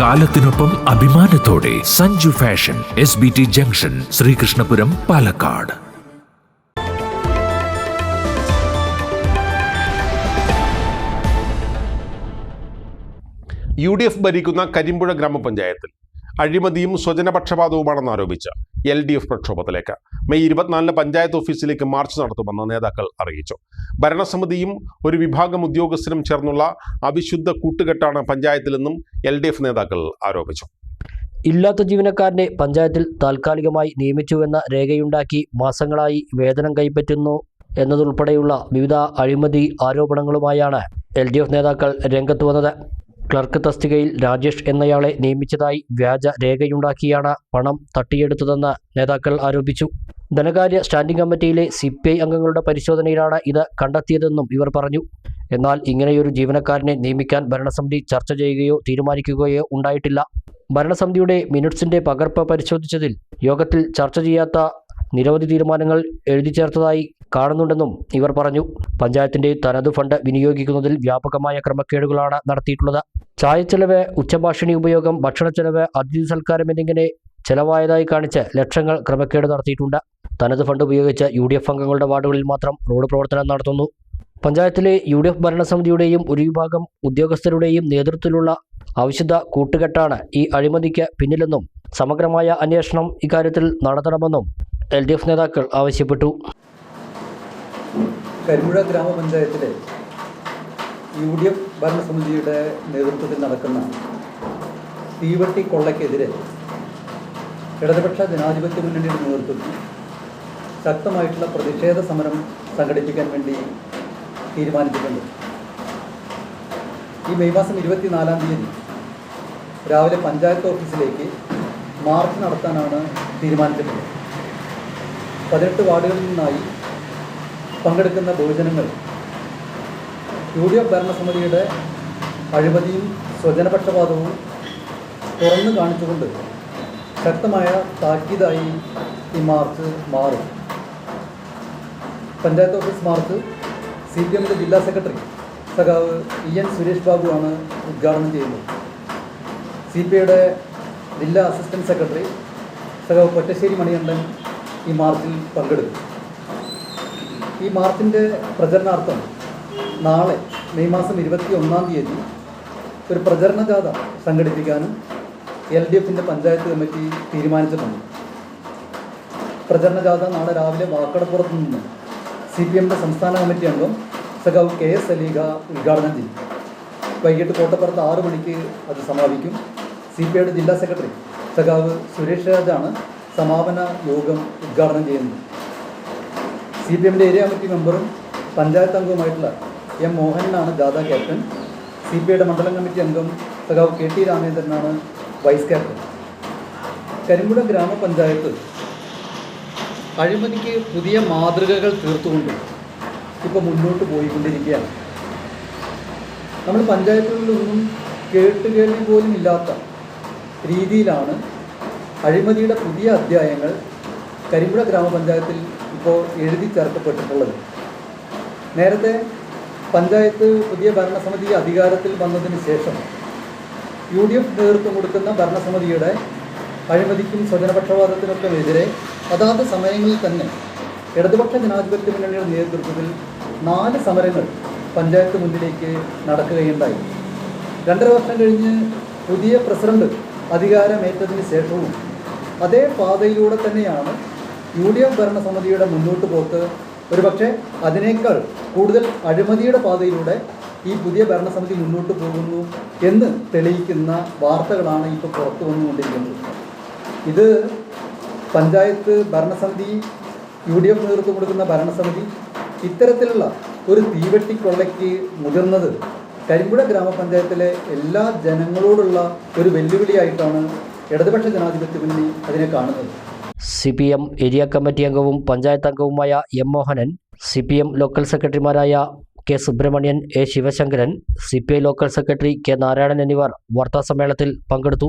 കാലത്തിനൊപ്പം അഭിമാനത്തോടെ Sanju fashion S B T junction Sreekrishnapuram Palakkad. U D F ഭരിക്കുന്ന കരിമ്പുഴ ഗ്രാമപഞ്ചായത്തിൽ അഴിമതിയും സ്വജനപക്ഷപാതവുമാണെന്ന് ആരോപിച്ച് എൽ ഡി എഫ് പ്രക്ഷോഭത്തിലേക്ക്. മെയ് ഇരുപത്തിനാലിന് പഞ്ചായത്ത് ഓഫീസിലേക്ക് മാർച്ച് നടത്തുമെന്ന് നേതാക്കൾ അറിയിച്ചു. ഭരണസമിതിയും ഒരു വിഭാഗം ഉദ്യോഗസ്ഥരും ചേർന്നുള്ള അവിശുദ്ധ കൂട്ടുകെട്ടാണ് പഞ്ചായത്തിലെന്നും എൽ ഡി എഫ് നേതാക്കൾ ആരോപിച്ചു. ഇല്ലാത്ത ജീവനക്കാരനെ പഞ്ചായത്തിൽ താൽക്കാലികമായി നിയമിച്ചുവെന്ന രേഖയുണ്ടാക്കി മാസങ്ങളായി വേതനം കൈപ്പറ്റുന്നു എന്നതുൾപ്പെടെയുള്ള വിവിധ അഴിമതി ആരോപണങ്ങളുമായാണ് എൽ ഡി എഫ് നേതാക്കൾ രംഗത്ത് വന്നത്. ക്ലർക്ക് തസ്തികയിൽ രാജേഷ് എന്നയാളെ നിയമിച്ചതായി വ്യാജ രേഖയുണ്ടാക്കിയാണ് പണം തട്ടിയെടുത്തതെന്ന് നേതാക്കൾ ആരോപിച്ചു. ധനകാര്യ സ്റ്റാൻഡിംഗ് കമ്മിറ്റിയിലെ സി പി ഐ അംഗങ്ങളുടെ പരിശോധനയിലാണ് ഇത് കണ്ടെത്തിയതെന്നും ഇവർ പറഞ്ഞു. എന്നാൽ ഇങ്ങനെയൊരു ജീവനക്കാരനെ നിയമിക്കാൻ ഭരണസമിതി ചർച്ച ചെയ്യുകയോ തീരുമാനിക്കുകയോ ഉണ്ടായിട്ടില്ല. ഭരണസമിതിയുടെ മിനിറ്റ്സിന്റെ പകർപ്പ് പരിശോധിച്ചതിൽ യോഗത്തിൽ ചർച്ച ചെയ്യാത്ത നിരവധി തീരുമാനങ്ങൾ എഴുതി ചേർത്തതായി കാണുന്നുണ്ടെന്നും ഇവർ പറഞ്ഞു. പഞ്ചായത്തിന്റെ തനതു ഫണ്ട് വിനിയോഗിക്കുന്നതിൽ വ്യാപകമായ ക്രമക്കേടുകളാണ് നടത്തിയിട്ടുള്ളത്. ചായച്ചെലവ് ഉച്ചഭാഷണി ഉപയോഗം ഭക്ഷണച്ചെലവ് അതിഥി സൽക്കാരം എന്നിങ്ങനെ ചെലവായതായി കാണിച്ച് ലക്ഷങ്ങൾ ക്രമക്കേട് നടത്തിയിട്ടുണ്ട്. തനത് ഫണ്ട് ഉപയോഗിച്ച് യു ഡി എഫ് അംഗങ്ങളുടെ വാർഡുകളിൽ മാത്രം റോഡ് പ്രവർത്തനം നടത്തുന്നു. പഞ്ചായത്തിലെ യു ഡി എഫ് ഭരണസമിതിയുടെയും ഒരു വിഭാഗം ഉദ്യോഗസ്ഥരുടെയും നേതൃത്വത്തിലുള്ള അവിശുദ്ധ കൂട്ടുകെട്ടാണ് ഈ അഴിമതിക്ക് പിന്നിലെന്നും സമഗ്രമായ അന്വേഷണം ഇക്കാര്യത്തിൽ നടത്തണമെന്നും എൽ ഡി എഫ് നേതാക്കൾ ആവശ്യപ്പെട്ടു. കരിമ്പുഴ ഗ്രാമപഞ്ചായത്തിലെ യു ഡി എഫ് ഭരണസമിതിയുടെ നേതൃത്വത്തിൽ നടക്കുന്ന തീവട്ടി കൊള്ളയ്ക്കെതിരെ ഇടതുപക്ഷ ജനാധിപത്യ മുന്നണിയുടെ നേതൃത്വത്തിൽ ശക്തമായിട്ടുള്ള പ്രതിഷേധ സമരം സംഘടിപ്പിക്കാൻ വേണ്ടി തീരുമാനിച്ചിട്ടുണ്ട്. ഈ മെയ് മാസം ഇരുപത്തിനാലാം തീയതി രാവിലെ പഞ്ചായത്ത് ഓഫീസിലേക്ക് മാർച്ച് നടത്താനാണ് തീരുമാനിച്ചിട്ടുള്ളത്. പതിനെട്ട് വാർഡുകളിൽ നിന്നായി പങ്കെടുക്കുന്ന ബഹുജനങ്ങൾ യു ഡി എഫ് ഭരണസമിതിയുടെ അഴിമതിയും സ്വജനപക്ഷപാതവും തുറന്നു കാണിച്ചുകൊണ്ട് ശക്തമായ താക്കീതായി ഈ മാർച്ച് മാറും. Panchayat office march C P എമ്മിന്റെ ജില്ലാ സെക്രട്ടറി സഖാവ് ഇ എൻ സുരേഷ് ബാബുവാണ് ഉദ്ഘാടനം ചെയ്യുന്നത്. സി പി ഐയുടെ ജില്ലാ അസിസ്റ്റന്റ് സെക്രട്ടറി സഖാവ് പൊറ്റശ്ശേരി മണികണ്ഠൻ ഈ മാർച്ചിൽ പങ്കെടുക്കും ഈ മാർച്ചിന്റെ പ്രചരണാർത്ഥം നാളെ മെയ് മാസം ഇരുപത്തി ഒന്നാം തീയതി ഒരു പ്രചരണ ജാഥ സംഘടിപ്പിക്കാനും എൽ ഡി എഫിന്റെ പഞ്ചായത്ത് കമ്മിറ്റി തീരുമാനിച്ചിട്ടുണ്ട്. പ്രചരണ ജാഥ നാളെ രാവിലെ വാക്കടപ്പുറത്ത് നിന്ന് സി പി എമ്മിന്റെ സംസ്ഥാന കമ്മിറ്റി അംഗം സഖാവ് കെ എസ് അലീഗ ഉദ്ഘാടനം ചെയ്യും. വൈകിട്ട് കോട്ടപ്പുറത്ത് ആറു മണിക്ക് അത് സമാപിക്കും. സി പി ഐയുടെ ജില്ലാ സെക്രട്ടറി സഖാവ് സുരേഷ് രാജാണ് സമാപന യോഗം ഉദ്ഘാടനം ചെയ്യുന്നു. സി പി എമ്മിന്റെ ഏരിയ കമ്മിറ്റി മെമ്പറും പഞ്ചായത്ത് അംഗവുമായിട്ടുള്ള എം മോഹനാണ് ജാഥ ക്യാപ്റ്റൻ. സി പി ഐയുടെ മണ്ഡലം കമ്മിറ്റി അംഗം സഖാവ് കെ ടി രാമേന്ദ്രനാണ് വൈസ് ക്യാപ്റ്റൻ. കരിമ്പുഴ ഗ്രാമപഞ്ചായത്ത് അഴിമതിക്ക് പുതിയ മാതൃകകൾ തീർത്തുകൊണ്ട് ഇപ്പോൾ മുന്നോട്ട് പോയിക്കൊണ്ടിരിക്കുകയാണ്. നമ്മൾ പഞ്ചായത്തുകളിലൊന്നും കേട്ടുകേൾവി പോലും ഇല്ലാത്ത രീതിയിലാണ് അഴിമതിയുടെ പുതിയ അധ്യായങ്ങൾ കരിമ്പുഴ ഗ്രാമപഞ്ചായത്തിൽ ഇപ്പോൾ എഴുതി ചേർക്കപ്പെട്ടിട്ടുള്ളത്. നേരത്തെ പഞ്ചായത്ത് പുതിയ ഭരണസമിതി അധികാരത്തിൽ വന്നതിന് ശേഷം യു ഡി എഫ് നേതൃത്വം കൊടുക്കുന്ന ഭരണസമിതിയുടെ അഴിമതിക്കും സ്വജനപക്ഷപാതത്തിനൊക്കെതിരെ അതാത് സമയങ്ങളിൽ തന്നെ ഇടതുപക്ഷ ജനാധിപത്യ മുന്നണിയുടെ നേതൃത്വത്തിൽ നാല് സമരങ്ങൾ പഞ്ചായത്ത് മുന്നിലേക്ക് നടക്കുകയുണ്ടായി. രണ്ടര വർഷം കഴിഞ്ഞ് പുതിയ പ്രസിഡന്റ് അധികാരമേറ്റതിന് ശേഷവും അതേ പാതയിലൂടെ തന്നെയാണ് യു ഡി എഫ് ഭരണസമിതിയുടെ മുന്നോട്ട് പോക്ക്. ഒരുപക്ഷെ അതിനേക്കാൾ കൂടുതൽ അഴിമതിയുടെ പാതയിലൂടെ ഈ പുതിയ ഭരണസമിതി മുന്നോട്ട് പോകുന്നു എന്ന് തെളിയിക്കുന്ന വാർത്തകളാണ് ഇപ്പോൾ പുറത്തു വന്നുകൊണ്ടിരിക്കുന്നത്. ഇത് പഞ്ചായത്ത് ഭരണസമിതി യു ഡി എഫ് നേതൃത്വം കൊടുക്കുന്ന ഭരണസമിതി ഇത്തരത്തിലുള്ള ഒരു തീവെട്ടിക്കൊള്ളയ്ക്ക് മുതിർന്നത് കരിമ്പുഴ ഗ്രാമപഞ്ചായത്തിലെ എല്ലാ ജനങ്ങളോടുള്ള ഒരു വെല്ലുവിളിയായിട്ടാണ് ഇടതുപക്ഷ ജനാധിപത്യ മുന്നണി അതിനെ കാണുന്നത്. C P M area committee അംഗവും പഞ്ചായത്ത് അംഗവുമായ M Mohanan C P M local സെക്രട്ടറിമാരായ K Subramanian A Sivasankaran C P I local secretary K Narayanan എന്നിവർ വാർത്താസമ്മേളനത്തിൽ പങ്കെടുത്തു.